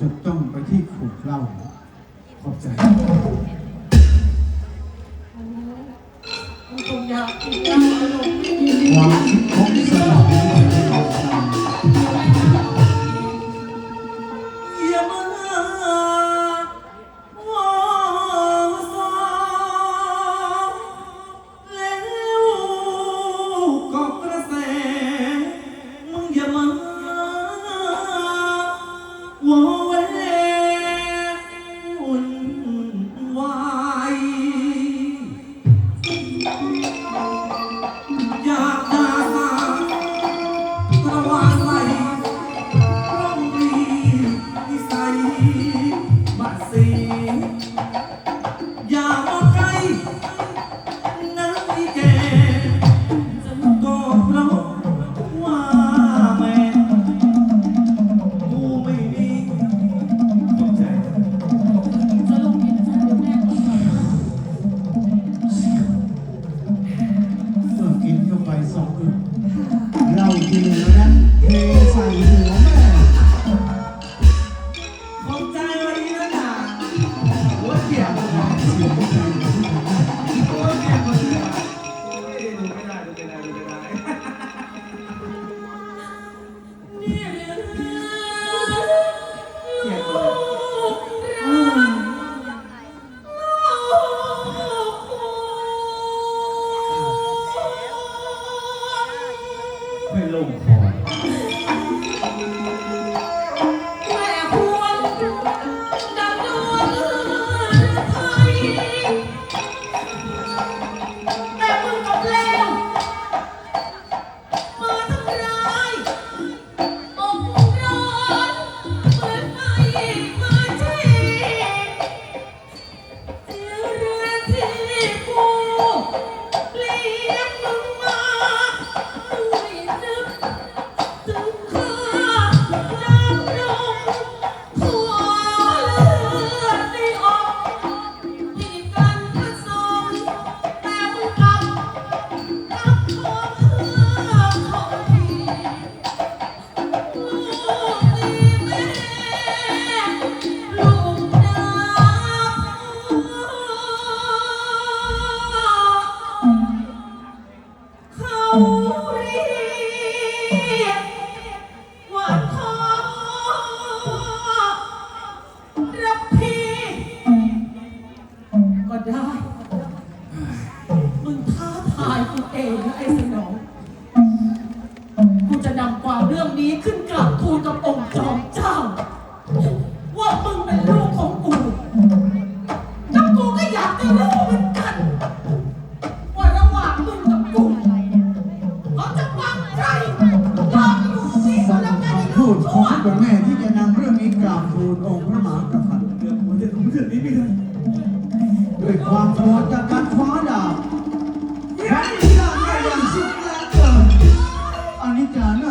จดจ้องไปที่ขวดเหล้าขอบใจ เหนือนะเใส่หนือแม่ขอบใจวันหนะจ๊วัวเสียบ ขอกับแม่ที่จะนำเรื่องนี้กราบทูลองค์พระมหากษัตริย์องด้วยความโกรธจะก